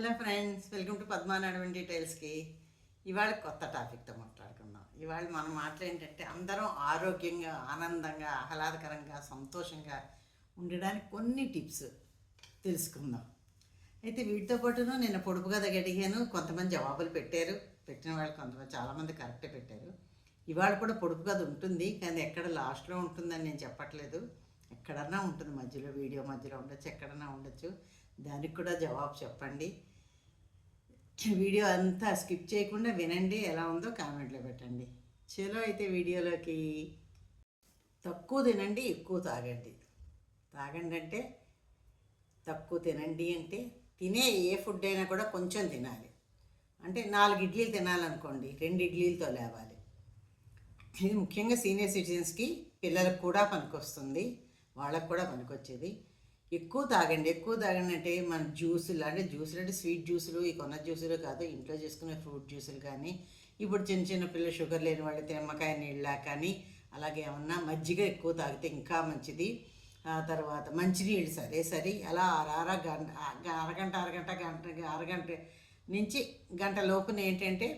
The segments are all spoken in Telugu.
హలో ఫ్రెండ్స్ వెల్కమ్ టు పద్మానాడవన్ డీటెయిల్స్కి ఇవాళ కొత్త టాపిక్తో మాట్లాడుకుందాం. ఇవాళ మన మాటలు ఏంటంటే అందరం ఆరోగ్యంగా ఆనందంగా ఆహ్లాదకరంగా సంతోషంగా ఉండడానికి కొన్ని టిప్స్ తెలుసుకుందాం. అయితే వీటితో పాటును నేను పొడుపుగా అడిగాను కొంతమంది జవాబులు పెట్టారు. పెట్టిన వాళ్ళు కొంతమంది చాలామంది కరెక్టే పెట్టారు. ఇవాళ కూడా పొడుపు కథ ఉంటుంది కానీ ఎక్కడ లాస్ట్లో ఉంటుందని నేను చెప్పట్లేదు. ఎక్కడన్నా ఉంటుంది మధ్యలో వీడియో మధ్యలో ఉండొచ్చు ఎక్కడన్నా ఉండొచ్చు. దానికి కూడా జవాబు చెప్పండి. వీడియో అంతా స్కిప్ చేయకుండా వినండి ఎలా ఉందో కామెంట్లో పెట్టండి. చలో అయితే వీడియోలోకి తక్కువ తినండి ఎక్కువ తాగండి. తాగండి అంటే తక్కువ తినండి అంటే తినే ఏ ఫుడ్ అయినా కూడా కొంచెం తినాలి. అంటే నాలుగు ఇడ్లీలు తినాలనుకోండి రెండు ఇడ్లీలతో లేవాలి. ఇది ముఖ్యంగా సీనియర్ సిటిజన్స్కి పిల్లలకు కూడా పనికొస్తుంది వాళ్ళకు కూడా పనికొచ్చేది. ఎక్కువ తాగండి ఎక్కువ తాగండి అంటే మన జ్యూసులు అంటే జ్యూసులు అంటే స్వీట్ జ్యూసులు ఈ కొన్న జ్యూసులు కాదు ఇంట్లో చేసుకునే ఫ్రూట్ జ్యూసులు కానీ ఇప్పుడు చిన్న చిన్న పిల్లలు షుగర్ లేని వాళ్ళు నిమ్మకాయ నీళ్ళ కానీ అలాగే ఏమన్నా మజ్జిగ ఎక్కువ తాగితే ఇంకా మంచిది. ఆ తర్వాత మంచినీళ్ళు సరే సరే అలా అర గంట అరగంట అరగంట గంట అరగంట నుంచి గంట లోపున ఏంటంటే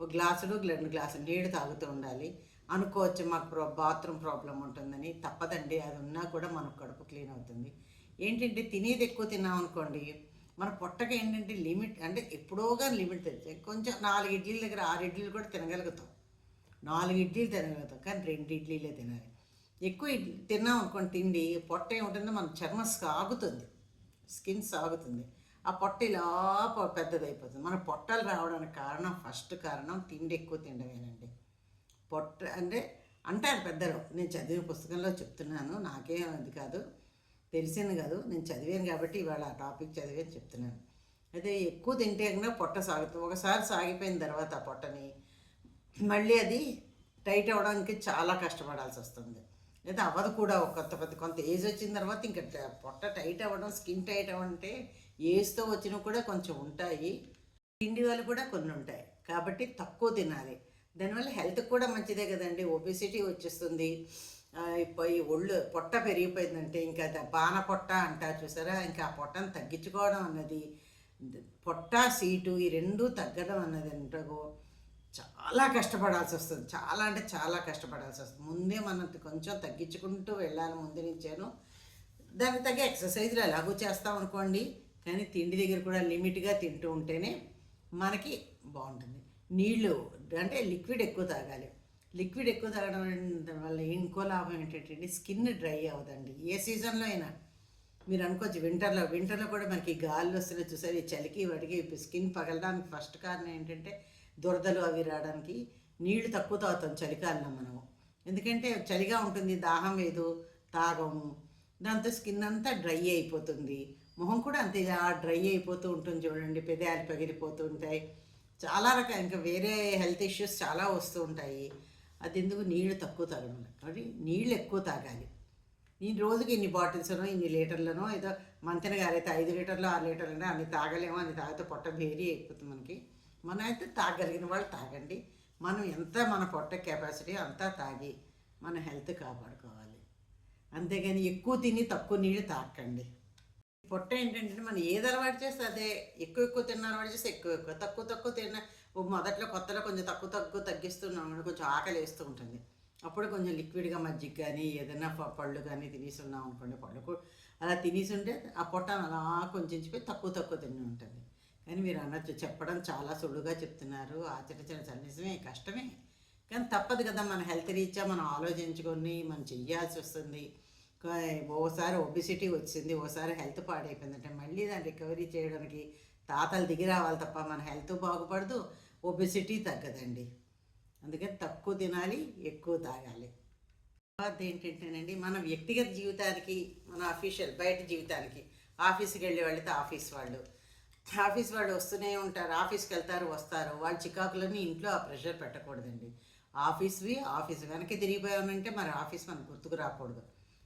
ఒక గ్లాసులు రెండు గ్లాసులు నీళ్ళు తాగుతూ ఉండాలి. అనుకోవచ్చు మాకు ప్రో బాత్రూమ్ ప్రాబ్లం ఉంటుందని తప్పదండి అది ఉన్నా కూడా మనకు కడుపు క్లీన్ అవుతుంది. ఏంటంటే తినేది ఎక్కువ తిన్నాం అనుకోండి మన పొట్టకి ఏంటంటే లిమిట్ అంటే ఎప్పుడోగా లిమిట్ తెలుసు. కొంచెం నాలుగు ఇడ్లీల దగ్గర ఆరు ఇడ్లీలు కూడా తినగలుగుతాం. నాలుగు ఇడ్లీలు తినగలుగుతాం కానీ రెండు ఇడ్లీలే తినాలి. ఎక్కువ ఇడ్లీ తిన్నాం అనుకోండి తిండి పొట్ట ఏముంటుందో మన చర్మం సాగుతుంది స్కిన్ సాగుతుంది. ఆ పొట్ట ఇలా పెద్దదైపోతుంది. మన పొట్టలు రావడానికి కారణం ఫస్ట్ కారణం తిండి ఎక్కువ తినడమేనండి. పొట్ట అంటే అంటారు పెద్దలు నేను చదివిన పుస్తకంలో చెప్తున్నాను నాకేం అది కాదు. తెలిసింది కాదు. నేను చదివాను కాబట్టి ఇవాళ ఆ టాపిక్ చదివాను చెప్తున్నాను. అయితే ఎక్కువ తింటే కన్నా పొట్ట సాగుతుంది ఒకసారి సాగిపోయిన తర్వాత ఆ పొట్టని మళ్ళీ అది టైట్ అవ్వడానికి చాలా కష్టపడాల్సి వస్తుంది. లేదా అవ్వదు కూడా కొత్త పెద్ద కొంత ఏజ్ వచ్చిన తర్వాత ఇంకా పొట్ట టైట్ అవ్వడం స్కిన్ టైట్ అవ్వడం అంటే ఏజ్తో వచ్చినవి కూడా కొంచెం ఉంటాయి. తిండి వాళ్ళు కూడా కొన్ని ఉంటాయి. కాబట్టి తక్కువ తినాలి. దానివల్ల హెల్త్ కూడా మంచిదే కదండి. ఒబిసిటీ వచ్చేస్తుంది. ఆ, ఈ ఒళ్ళు పొట్ట పెరిగిపోయిందంటే ఇంకా బాణ పొట్ట అంటారు చూసారా? ఇంకా ఆ పొట్టను తగ్గించుకోవడం అన్నది పొట్ట సీటు ఈ రెండు తగ్గడం అన్నది అంటాగో చాలా కష్టపడాల్సి వస్తుంది. చాలా అంటే చాలా కష్టపడాల్సి వస్తుంది. ముందే మనం కొంచెం తగ్గించుకుంటూ వెళ్ళాలి ముందు నుంచాను. దానికి తగ్గ ఎక్సర్సైజ్లు ఎలాగో చేస్తాం అనుకోండి. కానీ తిండి దగ్గర కూడా లిమిట్గా తింటూ ఉంటేనే మనకి బాగుంటుంది. నీళ్ళు అంటే లిక్విడ్ ఎక్కువ తాగాలి. లిక్విడ్ ఎక్కువ తాగడం వల్ల ఇంకో లాభం ఏంటంటే స్కిన్ డ్రై అవ్వదండి. ఏ సీజన్లో అయినా మీరు అనుకోవచ్చు వింటర్లో వింటర్లో కూడా మనకి గాలి వస్తున్నాయి చూసారు ఈ చలికి వాటికి స్కిన్ పగలడానికి ఫస్ట్ కారణం ఏంటంటే దురదలు అవి రావడానికి నీళ్ళు తక్కువ తాగుతాం చలికాలంలో మనము. ఎందుకంటే చలిగా ఉంటుంది దాహం లేదు తాగము. దాంతో స్కిన్ అంతా డ్రై అయిపోతుంది. మొహం కూడా అంతే ఆ డ్రై అయిపోతూ ఉంటుంది చూడండి పెదాలు పగిలిపోతూ ఉంటాయి. చాలా రకాల ఇంకా వేరే హెల్త్ ఇష్యూస్ చాలా వస్తూ ఉంటాయి. అది ఎందుకు నీళ్ళు తక్కువ తాగడం కాబట్టి నీళ్ళు ఎక్కువ తాగాలి. నేను రోజుకి ఇన్ని బాటిల్స్నో ఇన్ని లీటర్లనో ఏదో మంతెన గారైతే ఐదు లీటర్లు ఆరు లీటర్లు అన్ని తాగలేమో అన్ని తాగితే పొట్ట భేరీ అయిపోతుంది మనకి. మనం అయితే తాగలిగిన వాళ్ళు తాగండి. మనం ఎంత మన పొట్ట కెపాసిటీ అంతా తాగి మన హెల్త్ కాపాడుకోవాలి. అంతేగాని ఎక్కువ తిని తక్కువ నీళ్ళు తాకండి పొట్ట ఏంటంటే మనం ఏది అలవాటు చేస్తే అదే. ఎక్కువ ఎక్కువ తిన్న అలవాటు చేస్తే ఎక్కువ ఎక్కువ. తక్కువ తక్కువ తిన్న మొదట్లో కొత్తలో కొంచెం తక్కువ తక్కువ తగ్గిస్తున్నాం కొంచెం ఆకలి వేస్తూ ఉంటుంది. అప్పుడు కొంచెం లిక్విడ్గా మజ్జిగ కానీ ఏదైనా పళ్ళు కానీ తినేసున్నాం అనుకోండి పళ్ళు అలా తినేసి ఉంటే ఆ పొట్ట అలా కొంచెంచిపోయి తక్కువ తక్కువ తిని ఉంటుంది. కానీ మీరు అనొచ్చు చెప్పడం చాలా సులువుగా చెప్తున్నారు. ఆచరించిన చాలా నిజమే కష్టమే. కానీ తప్పదు కదా మన హెల్త్ రీత్యా మనం ఆలోచించుకొని మనం చెయ్యాల్సి వస్తుంది. ఓసారి ఒబిసిటీ వచ్చింది ఓసారి హెల్త్ పాడైపోయిందంటే మళ్ళీ దాన్ని రికవరీ చేయడానికి తాతలు దిగి రావాలి తప్ప మన హెల్త్ బాగుపడదు. ఒబెసిటీ తగ్గదండి. అందుకే తక్కువ తినాలి ఎక్కువ తాగాలి. తర్వాత ఏంటంటేనండి మన వ్యక్తిగత జీవితానికి మన అఫీషియల్ బయట జీవితానికి ఆఫీస్కి వెళ్ళే వాళ్ళతో ఆఫీస్ వాళ్ళు. ఆఫీస్ వాళ్ళు వస్తూనే ఉంటారు ఆఫీస్కి వెళ్తారు వస్తారు. వాళ్ళ చికాకులని ఇంట్లో ఆ ప్రెషర్ పెట్టకూడదండి. ఆఫీస్వి ఆఫీస్ వెనక్కి తిరిగిపోయామంటే మరి ఆఫీస్ మనకు గుర్తుకు రాకూడదు.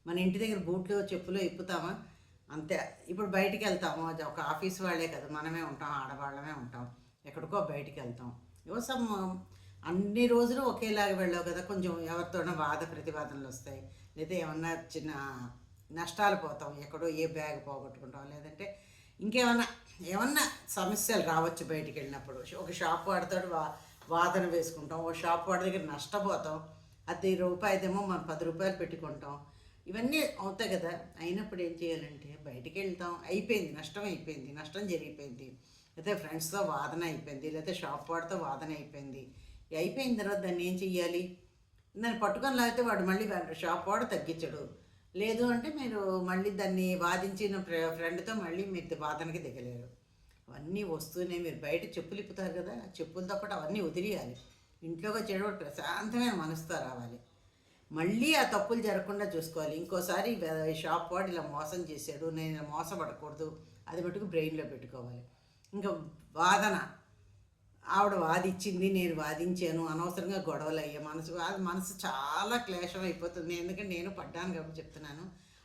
మన ఇంటి దగ్గర బూట్లు చెప్పులు ఇప్పుతామా? అంతే. ఇప్పుడు బయటికి వెళ్తాము. అది ఒక ఆఫీస్ వాళ్ళే కదా మనమే ఉంటాం ఆడవాళ్ళమే ఉంటాం. ఎక్కడికో బయటికి వెళ్తాం ఏవో సమ్ అన్ని రోజులు ఒకేలాగా వెళ్ళావు కదా కొంచెం ఎవరితోనో వాద ప్రతివాదనలు వస్తాయి. లేదా ఏమన్నా చిన్న నష్టాలు పోతాం ఎక్కడో ఏ బ్యాగ్ పోగొట్టుకుంటాం లేదంటే ఇంకేమన్నా ఏమన్నా సమస్యలు రావచ్చు బయటికి వెళ్ళినప్పుడు ఒక షాప్ వాడితో వా వాదన వేసుకుంటాం ఓ షాప్ వాడి దగ్గర నష్టపోతాం అది రూపాయిదేమో మనం పది రూపాయలు పెట్టుకుంటాం. ఇవన్నీ అవుతాయి కదా. అయినప్పుడు ఏం చేయాలంటే బయటికి వెళ్తాం అయిపోయింది నష్టం అయిపోయింది నష్టం జరిగిపోయింది. లేకపోతే ఫ్రెండ్స్తో వాదన అయిపోయింది లేకపోతే షాప్ వాడితో వాదన అయిపోయింది. అయిపోయిన తర్వాత దాన్ని ఏం చెయ్యాలి? దాన్ని పట్టుకొని లేకపోతే వాడు మళ్ళీ షాప్ వాడు తగ్గించడు. లేదు అంటే మీరు మళ్ళీ దాన్ని వాదించిన ఫ్రెండ్తో మళ్ళీ మీరు వాదనకి దిగలేరు. అవన్నీ వస్తూనే మీరు బయట చెప్పులు ఇప్పుతారు కదా చెప్పులతో పాటు అవన్నీ వదిలేయాలి. ఇంట్లోకి వచ్చేటప్పుడు ప్రశాంతమైన మనసుతో రావాలి. మళ్ళీ ఆ తప్పులు జరగకుండా చూసుకోవాలి. ఇంకోసారి షాప్ వాడు ఇలా మోసం చేశాడు నేను ఇలా మోసపడకూడదు అది మటుకు బ్రెయిన్లో పెట్టుకోవాలి. ఇంకా వాదన. ఆవిడ వాదిచ్చింది నేను వాదించాను. అనవసరంగా గొడవలు అయ్యా మనసు మనసు చాలా క్లేశం అయిపోతుంది. ఎందుకంటే నేను పడ్డాను కాబట్టి చెప్తున్నాను.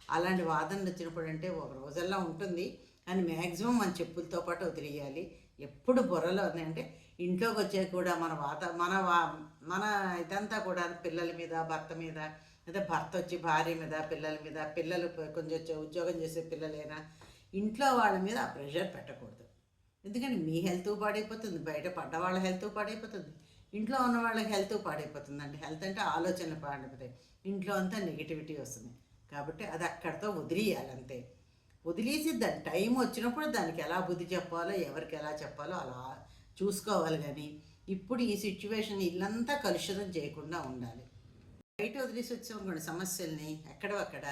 అలాంటి వాదనలు వచ్చినప్పుడు అంటే ఒక రోజల్లా ఉంటుంది. కానీ మ్యాక్సిమం మన చెప్పులతో పాటు వదిలేయాలి. ఎప్పుడు బుర్రలో అంటే ఇంట్లోకి వచ్చే కూడా మన వాత మన వా మన ఇదంతా కూడా పిల్లల మీద భర్త మీద లేదా భర్త వచ్చి భార్య మీద పిల్లల మీద పిల్లలు కొంచెం వచ్చే ఉద్యోగం చేసే పిల్లలైనా ఇంట్లో వాళ్ళ మీద ఆ ప్రెషర్ పెట్టకూడదు. ఎందుకంటే మీ హెల్త్ పాడైపోతుంది బయట పడ్డ వాళ్ళ హెల్త్ పాడైపోతుంది. ఇంట్లో ఉన్న వాళ్ళకి హెల్త్ పాడైపోతుంది. అంటే హెల్త్ అంటే ఆలోచనలు పాడైపోతాయి. ఇంట్లో అంతా నెగిటివిటీ వస్తుంది. కాబట్టి అది అక్కడితో వదిలేయాలి అంతే. వదిలేసి దాని టైం వచ్చినప్పుడు దానికి ఎలా బుద్ధి చెప్పాలో ఎవరికి ఎలా చెప్పాలో అలా చూసుకోవాలి కానీ ఇప్పుడు ఈ సిచ్యువేషన్ ఇల్లంతా కలుషితం చేయకుండా ఉండాలి. బయట వదిలేసి వచ్చామనుకోండి సమస్యల్ని ఎక్కడో అక్కడ.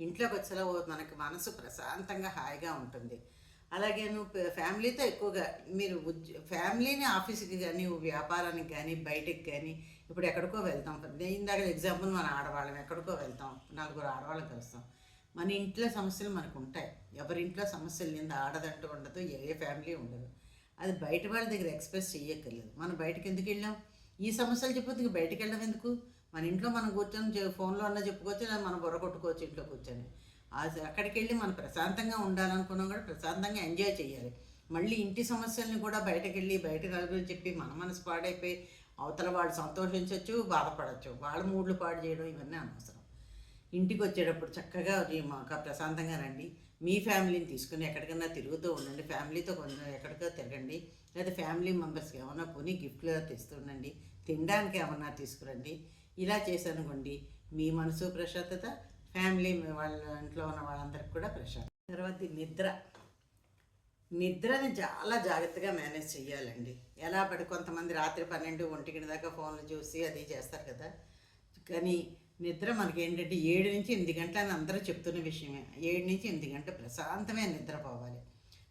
ఇంట్లోకి వచ్చేలా మనకు మనసు ప్రశాంతంగా హాయిగా ఉంటుంది. అలాగే నువ్వు ఫ్యామిలీతో ఎక్కువగా మీరు ఉద్య ఫ్యామిలీని ఆఫీస్కి కానీ వ్యాపారానికి కానీ బయటికి కానీ ఇప్పుడు ఎక్కడికో వెళ్తాం. నేను ఇందాక ఎగ్జాంపుల్ మన ఆడవాళ్ళం ఎక్కడికో వెళ్తాం నలుగురు ఆడవాళ్ళకి కలుస్తాం. మన ఇంట్లో సమస్యలు మనకు ఉంటాయి ఎవరింట్లో సమస్యలు నింద ఆడదంటూ ఉండదు ఏ ఫ్యామిలీ ఉండదు. అది బయట వాళ్ళ దగ్గర ఎక్స్ప్రెస్ చేయక్కర్లేదు మనం బయటకు ఎందుకు వెళ్ళాం? ఈ సమస్యలు చెప్పొద్దు బయటకు వెళ్ళడం ఎందుకు? మన ఇంట్లో మనం కూర్చొని ఫోన్లో అన్న చెప్పుకోవచ్చు లేదా మనం బుర్ర కొట్టుకోవచ్చు ఇంట్లో కూర్చొని అక్కడికి వెళ్ళి మనం ప్రశాంతంగా ఉండాలనుకున్నాం కూడా ప్రశాంతంగా ఎంజాయ్ చేయాలి. మళ్ళీ ఇంటి సమస్యల్ని కూడా బయటకు వెళ్ళి బయట నలుగురు చెప్పి మన మనసు పాడైపోయి అవతల వాళ్ళు సంతోషించవచ్చు బాధపడవచ్చు వాళ్ళ మూడ్లు పాడు చేయడం ఇవన్నీ అనవసరం. ఇంటికి వచ్చేటప్పుడు చక్కగా మాకు ప్రశాంతంగా రండి. మీ ఫ్యామిలీని తీసుకుని ఎక్కడికైనా తిరుగుతూ ఉండండి. ఫ్యామిలీతో కొంచెం ఎక్కడికో తిరగండి. లేదా ఫ్యామిలీ మెంబర్స్కి ఏమన్నా కొని గిఫ్ట్లు తెస్తుండండి తినడానికి ఏమన్నా తీసుకురండి. ఇలా చేశానుకోండి. మీ మనసు ప్రశాంతత ఫ్యామిలీ వాళ్ళ ఇంట్లో ఉన్న వాళ్ళందరికీ కూడా ప్రశాంతం. తర్వాత నిద్ర. నిద్రని చాలా జాగ్రత్తగా మేనేజ్ చేయాలండి ఎలా పడి కొంతమంది రాత్రి పన్నెండు ఒంటికి దాకా ఫోన్లు చూసి అది చేస్తారు కదా. కానీ నిద్ర మనకి ఏంటంటే ఏడు నుంచి ఎనిమిది గంటలని అందరూ చెప్తున్న విషయమే. ఏడు నుంచి ఎనిమిది గంటలు ప్రశాంతమైన నిద్రపోవాలి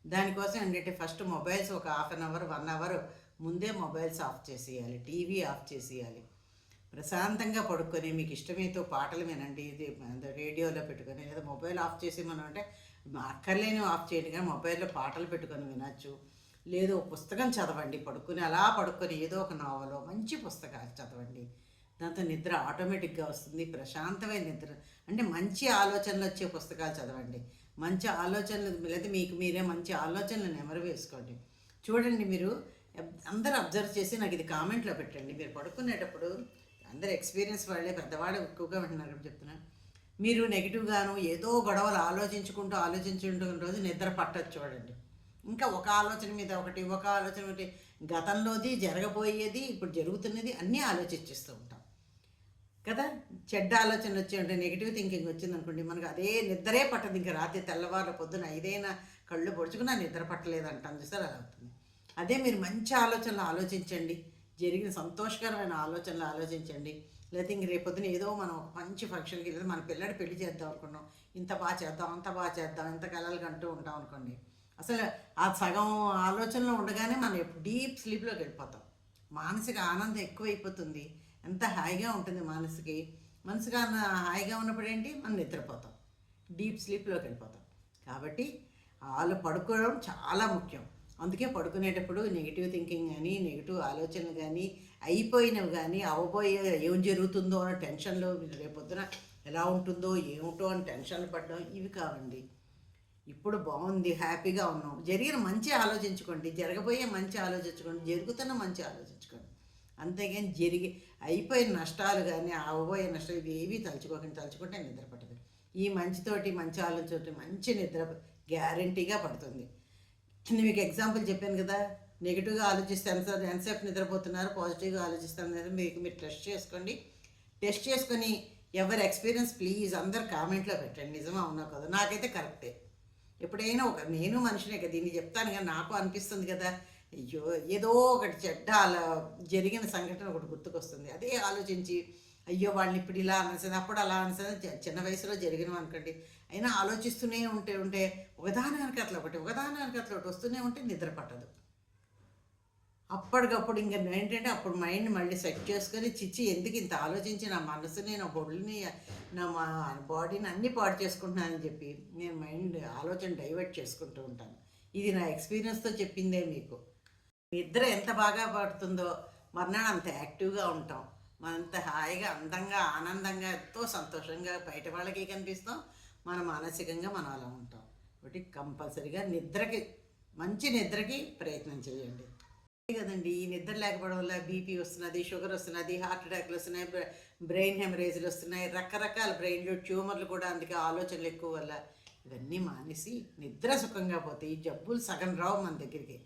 దానికోసం ఏంటంటే ఫస్ట్ మొబైల్స్ ఒక half an hour one hour ముందే మొబైల్స్ ఆఫ్ చేసేయాలి టీవీ ఆఫ్ చేసేయాలి. ప్రశాంతంగా పడుకొని మీకు ఇష్టమైతే పాటలు వినండి ఇది రేడియోలో పెట్టుకొని లేదా మొబైల్ ఆఫ్ చేసి మనం అంటే అక్కర్లేని ఆఫ్ చేయండి కానీ మొబైల్లో పాటలు పెట్టుకొని వినొచ్చు. లేదు పుస్తకం చదవండి పడుకొని అలా పడుకొని ఏదో ఒక నావలో మంచి పుస్తకాలు చదవండి. దాంతో నిద్ర ఆటోమేటిక్గా వస్తుంది ప్రశాంతమైన నిద్ర. అంటే మంచి ఆలోచనలు వచ్చే పుస్తకాలు చదవండి. మంచి ఆలోచనలు లేదా మీకు మీరే మంచి ఆలోచనలు నెమరు వేసుకోండి. చూడండి మీరు అందరూ అబ్జర్వ్ చేసి నాకు ఇది కామెంట్లో పెట్టండి. మీరు పడుకునేటప్పుడు అందరు ఎక్స్పీరియన్స్ వాళ్ళే పెద్దవాళ్ళు ఎక్కువగా వింటున్నారు కాబట్టి చెప్తున్నా మీరు నెగిటివ్గాను ఏదో గొడవలు ఆలోచించుకుంటూ ఆలోచించుకుంటూ రోజు నిద్ర పట్టచ్చు చూడండి ఇంకా ఒక ఆలోచన మీద ఒకటి ఒక ఆలోచన ఒకటి. గతంలోది జరగబోయేది ఇప్పుడు జరుగుతున్నది అన్నీ ఆలోచించేస్తూ ఉంటాం. కదా? చెడ్డ ఆలోచనలు వచ్చి అంటే నెగిటివ్ థింకింగ్ వచ్చింది అనుకోండి మనకు అదే నిద్రే పట్టదు. ఇంకా రాత్రి తెల్లవారు పొద్దున ఐదైనా కళ్ళు పొడుచుకున్నా నిద్ర పట్టలేదు అంటాం చూసారు? అలా అవుతుంది. అదే మీరు మంచి ఆలోచనలు ఆలోచించండి. జరిగిన సంతోషకరమైన ఆలోచనలు ఆలోచించండి. లేకపోతే ఇంక రేపొద్దున ఏదో మనం ఒక మంచి ఫంక్షన్కి లేదా మన పిల్లడి పెళ్ళి చేద్దాం అనుకున్నాం. ఇంత బాగా చేద్దాం అంత బాగా చేద్దాం ఇంత కలలు కంటూ ఉంటాం అనుకోండి. అసలు ఆ సగం ఆలోచనలో ఉండగానే మనం డీప్ స్లీప్లోకి వెళ్ళిపోతాం. మానసిక ఆనందం ఎక్కువైపోతుంది. ఎంత హాయిగా ఉంటుంది మనసుకి. మనసుగా అన్న హాయిగా ఉన్నప్పుడు ఏంటి? మనం నిద్రపోతాం. డీప్ స్లీప్లోకి వెళ్ళిపోతాం. కాబట్టి వాళ్ళు పడుకోవడం చాలా ముఖ్యం. అందుకే పడుకునేటప్పుడు నెగిటివ్ థింకింగ్ కానీ నెగిటివ్ ఆలోచనలు కానీ అయిపోయినవి కానీ అవబోయే ఏం జరుగుతుందో అన్న టెన్షన్లో రేపొద్దున ఎలా ఉంటుందో ఏమిటో అని టెన్షన్లు పడడం ఇవి కావండి. ఇప్పుడు బాగుంది హ్యాపీగా ఉన్నాం. జరిగిన మంచి ఆలోచించుకోండి జరగబోయే మంచి ఆలోచించుకోండి జరుగుతున్న మంచి ఆలోచించుకోండి. అంతేగాని జరిగి అయిపోయిన నష్టాలు కానీ అవబోయే నష్టాలు ఇవి ఏవి తలుచుకోకండి తలుచుకుంటే నిద్ర పట్టదు. ఈ మంచితోటి మంచి ఆలోచనతోటి మంచి నిద్ర గ్యారంటీగా పడుతుంది. నేను మీకు ఎగ్జాంపుల్ చెప్పాను కదా నెగిటివ్గా ఆలోచిస్తే ఎంత ఎంతసేపు నిద్రపోతున్నారు పాజిటివ్గా ఆలోచిస్తాను మీకు మీరు టెస్ట్ చేసుకోండి. టెస్ట్ చేసుకొని ఎవరి ఎక్స్పీరియన్స్ ప్లీజ్ అందరు కామెంట్లో పెట్టండి. నిజమా ఉన్నా కదా? నాకైతే కరెక్టే ఎప్పుడైనా ఒక నేను మనిషినే కదా దీన్ని చెప్తాను కానీ నాకు అనిపిస్తుంది కదా అయ్యో ఏదో ఒకటి చెడ్డ అలా జరిగిన సంఘటన ఒకటి గుర్తుకొస్తుంది. అదే ఆలోచించి అయ్యో వాళ్ళని ఇప్పుడు ఇలా అనిసింది అప్పుడు అలా అనిసింది చిన్న వయసులో జరిగినవి అనుకోండి. అయినా ఆలోచిస్తూనే ఉంటే ఉంటే ఒకదాని వెనక అట్లా ఒకటి ఒకదాని వెనక అట్లా ఒకటి వస్తూనే ఉంటే నిద్ర పట్టదు. అప్పటికప్పుడు ఇంకా ఏంటంటే అప్పుడు మైండ్ మళ్ళీ సెట్ చేసుకొని చిచ్చి ఎందుకు ఇంత ఆలోచించి? నా మనసుని నా బొడ్లని నా మా బాడీని అన్నీ పాడు చేసుకుంటున్నానని చెప్పి నేను మైండ్ ఆలోచన డైవర్ట్ చేసుకుంటూ ఉంటాను. ఇది నా ఎక్స్పీరియన్స్తో చెప్పిందే మీకు. నిద్ర ఎంత బాగా పడుతుందో మర్నాడు అంత యాక్టివ్గా ఉంటాం. మనంత హాయిగా అందంగా ఆనందంగా ఎంతో సంతోషంగా బయట వాళ్ళకి కనిపిస్తాం. మన మానసికంగా మనం అలా ఉంటాం. కాబట్టి కంపల్సరిగా నిద్రకి మంచి నిద్రకి ప్రయత్నం చేయండి. కదండి ఈ నిద్ర లేకపోవడం వల్ల బీపీ వస్తున్నది షుగర్ వస్తున్నది హార్ట్ అటాక్లు వస్తున్నాయి బ్రెయిన్ హెమరేజ్లు వస్తున్నాయి రకరకాల బ్రెయిన్లో ట్యూమర్లు కూడా అందుకే ఆలోచనలు ఎక్కువ వల్ల. ఇవన్నీ మానేసి నిద్ర సుఖంగా పోతాయి ఈ జబ్బులు సగం రావు మన దగ్గరికి.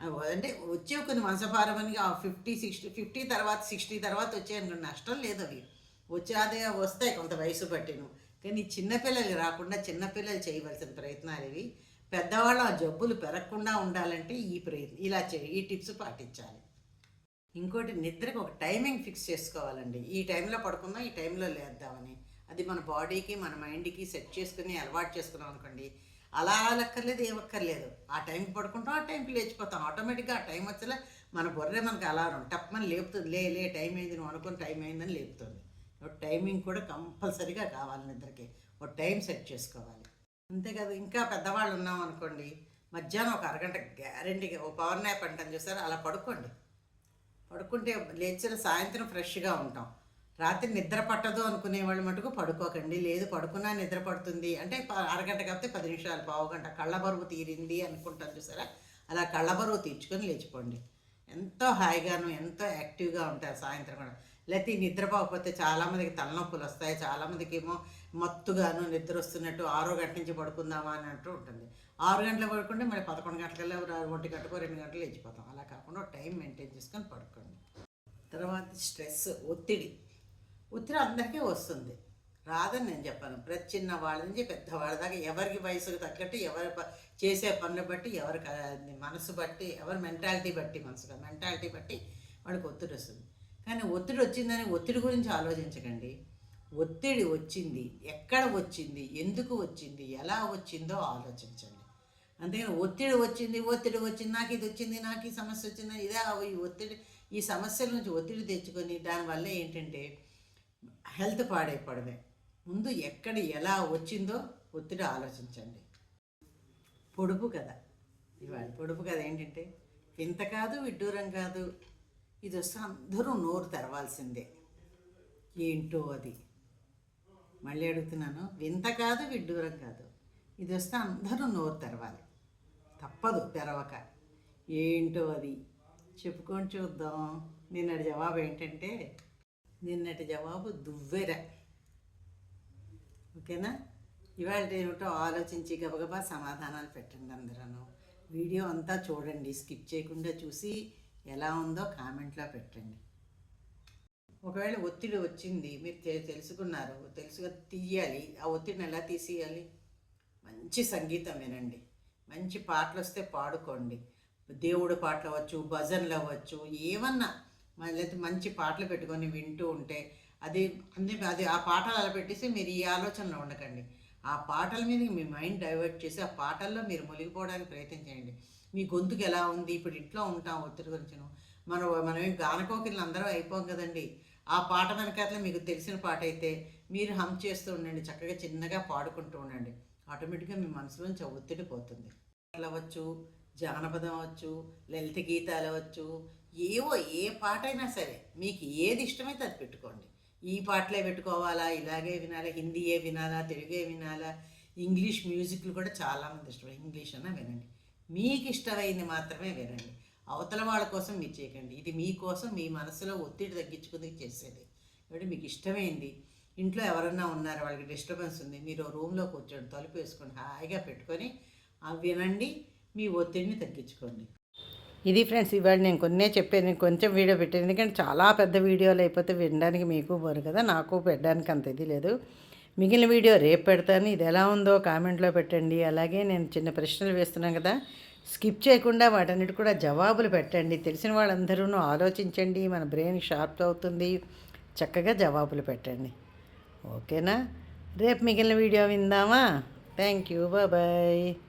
అంటే వచ్చే కొన్ని వంశపారమనిగా ఫిఫ్టీ సిక్స్టీ ఫిఫ్టీ తర్వాత సిక్స్టీ తర్వాత వచ్చాయనుకోండి నష్టం లేదు అవి. వచ్చే వస్తాయి కొంత వయసు పట్టిను. కానీ చిన్నపిల్లలు రాకుండా చిన్నపిల్లలు చేయవలసిన ప్రయత్నాలు ఇవి. పెద్దవాళ్ళు ఆ జబ్బులు పెరగకుండా ఉండాలంటే ఈ ప్రయత్నం ఇలా చే ఈ టిప్స్ పాటించాలి. ఇంకోటి నిద్రకు ఒక టైమింగ్ ఫిక్స్ చేసుకోవాలండి. ఈ టైంలో పడుకుందాం ఈ టైంలో లేద్దామని. అది మన బాడీకి మన మైండ్కి సెట్ చేసుకుని అలవాటు చేసుకున్నాం అనుకోండి అలా అలక్కర్లేదు ఏమక్కర్లేదు. ఆ టైంకి పడుకుంటాం ఆ టైంకి లేచిపోతాం. ఆటోమేటిక్గా ఆ టైం వచ్చేలా మన బొర్రే మనకు అలారం. టప్పమని లేపుతుంది లే లే టైం అయింది నువ్వు అనుకుని టైం అయిందని లేపుతుంది. ఒక టైమింగ్ కూడా కంపల్సరీగా కావాలి నిద్రకి ఒక టైం సెట్ చేసుకోవాలి. అంతే కదా. ఇంకా పెద్దవాళ్ళు ఉన్నాం అనుకోండి మధ్యాహ్నం ఒక అరగంట గ్యారంటీగా ఒక పవర్ నాప్ అంటాను చూసారు? అలా పడుకోండి. పడుకుంటే లేచిన సాయంత్రం ఫ్రెష్గా ఉంటాం. రాత్రి నిద్ర పట్టదు అనుకునే వాళ్ళు మటుకు పడుకోకండి. లేదు పడుకున్నా నిద్ర పడుతుంది. అంటే అరగంట కాకపోతే పది నిమిషాలు పావు గంట. కళ్ళ బరువు తీరింది అనుకుంటాను చూసారా? అలా కళ్ళ బరువు తీర్చుకొని లేచిపోండి. ఎంతో హాయిగాను ఎంతో యాక్టివ్గా ఉంటారు సాయంత్రం కూడా. లేకపోతే ఈ నిద్రపోకపోతే చాలామందికి తలనొప్పులు వస్తాయి. చాలామందికి ఏమో మత్తుగాను నిద్ర వస్తున్నట్టు ఆరో గంట నుంచి పడుకుందామా అన్నట్టు ఉంటుంది. ఆరు గంటలు పడుకుంటే మరి పదకొండు గంటలకల్లా ఒంటి గంటకో రెండు గంటలు లేచిపోతాం. అలా కాకుండా టైం మెయింటైన్ చేసుకొని పడుకోండి. తర్వాత స్ట్రెస్ ఒత్తిడి. ఒత్తిడి అందరికీ వస్తుంది. రాదని నేను చెప్పాను. ప్రతి చిన్న వాళ్ళ నుంచి పెద్దవాళ్ళ దాకా ఎవరికి వయసుకు తగ్గట్టు ఎవరి ప- చేసే పనులు బట్టి ఎవరి మనసు బట్టి ఎవరి మెంటాలిటీ బట్టి మనసుగా మెంటాలిటీ బట్టి వాళ్ళకి ఒత్తిడి వస్తుంది. కానీ ఒత్తిడి వచ్చిందని ఒత్తిడి గురించి ఆలోచించకండి. ఒత్తిడి వచ్చింది ఎక్కడ వచ్చింది ఎందుకు వచ్చింది ఎలా వచ్చిందో ఆలోచించండి. అంతేగాని ఒత్తిడి వచ్చింది ఒత్తిడి వచ్చింది నాకు ఇది వచ్చింది నాకు ఈ సమస్య వచ్చింది ఇదే ఈ ఒత్తిడి ఈ సమస్యల నుంచి ఒత్తిడి తెచ్చుకొని దానివల్ల ఏంటంటే హెల్త్ పాడైపోవడమే. ముందు ఎక్కడ ఎలా వచ్చిందో ఒత్తిడి ఆలోచించండి. పొడుపు కథ. ఇవాళ పొడుపు కథ ఏంటంటే వింత కాదు విడ్డూరం కాదు. ఇది వస్తే అందరూ నోరు తెరవాల్సిందే. ఏంటో అది? మళ్ళీ అడుగుతున్నాను. వింత కాదు విడ్డూరం కాదు. ఇది వస్తే అందరూ నోరు తెరవాలి. తప్పదు తెరవక. ఏంటో అది? చెప్పుకొని చూద్దాం. నిన్న జవాబు ఏంటంటే నిన్నటి జవాబు దువ్వెర. ఓకేనా? ఇవాళ ఏమిటో ఆలోచించి గబగబా సమాధానాలు పెట్టండి అందరూ వీడియో అంతా చూడండి స్కిప్ చేయకుండా చూసి ఎలా ఉందో కామెంట్లో పెట్టండి. ఒకవేళ ఒత్తిడి వచ్చింది మీరు తెలుసుకున్నారు తెలుసుగా తీయాలి. ఆ ఒత్తిడిని ఎలా తీసేయాలి? మంచి సంగీతం వినండి. మంచి పాటలు వస్తే పాడుకోండి. దేవుడు పాటలు అవ్వచ్చు భజనలు అవ్వచ్చు ఏమన్నా లేకపోతే మంచి పాటలు పెట్టుకొని వింటూ ఉంటే అది అన్ని అది ఆ పాటలు అలా పెట్టేసి మీరు ఈ ఆలోచనలో ఉండకండి. ఆ పాటల మీద మీ మైండ్ డైవర్ట్ చేసి ఆ పాటల్లో మీరు మునిగిపోవడానికి ప్రయత్నం చేయండి. మీ గొంతుకు ఎలా ఉంది? ఇప్పుడు ఇంట్లో ఉంటాం ఒత్తిడి గురించను. మనం మనమే గానకోకిలు అందరూ అయిపోం కదండి. ఆ పాట వెనకాతల మీకు తెలిసిన పాట అయితే మీరు హమ్ చేస్తూ ఉండండి. చక్కగా చిన్నగా పాడుకుంటూ ఉండండి. ఆటోమేటిక్గా మీ మనసులోంచి నుంచి ఒత్తిడి పోతుంది. పాటలు అవ్వచ్చు జానపదం అవ్వచ్చు లలిత గీతాలు అవ్వచ్చు ఏవో ఏ పాట అయినా సరే మీకు ఏది ఇష్టమైతే అది పెట్టుకోండి. ఈ పాటలే పెట్టుకోవాలా ఇలాగే వినాలా హిందీయే వినాలా తెలుగే వినాలా ఇంగ్లీష్ మ్యూజిక్లు కూడా చాలామంది ఇష్టం ఇంగ్లీష్ అన్నా వినండి. మీకు ఇష్టమైంది మాత్రమే వినండి. అవతల వాళ్ళ కోసం మీరు చేయకండి. ఇది మీకోసం మీ మనసులో ఒత్తిడి తగ్గించుకుని చేసేది. కాబట్టి మీకు ఇష్టమైంది ఇంట్లో ఎవరన్నా ఉన్నారు వాళ్ళకి డిస్టర్బెన్స్ ఉంది మీరు రూమ్లో కూర్చోండి తలుపు వేసుకొని హాయిగా పెట్టుకొని అవి వినండి మీ ఒత్తిడిని తగ్గించుకోండి. ఇది ఫ్రెండ్స్ ఇవాళ నేను కొన్నే చెప్పాను కొంచెం వీడియో పెట్టాను ఎందుకంటే చాలా పెద్ద వీడియోలు అయిపోతే వినడానికి మీకు బోరు కదా నాకు పెట్టడానికి అంత ఇది లేదు. మిగిలిన వీడియో రేపు పెడతాను. ఇది ఎలా ఉందో కామెంట్లో పెట్టండి. అలాగే నేను చిన్న ప్రశ్నలు వేస్తున్నాను కదా స్కిప్ చేయకుండా వాటన్నిటి కూడా జవాబులు పెట్టండి. తెలిసిన వాళ్ళందరూ ఆలోచించండి. మన బ్రెయిన్ షార్ప్ అవుతుంది. చక్కగా జవాబులు పెట్టండి. ఓకేనా? రేపు మిగిలిన వీడియో విందామా? Thank you. బాయ్.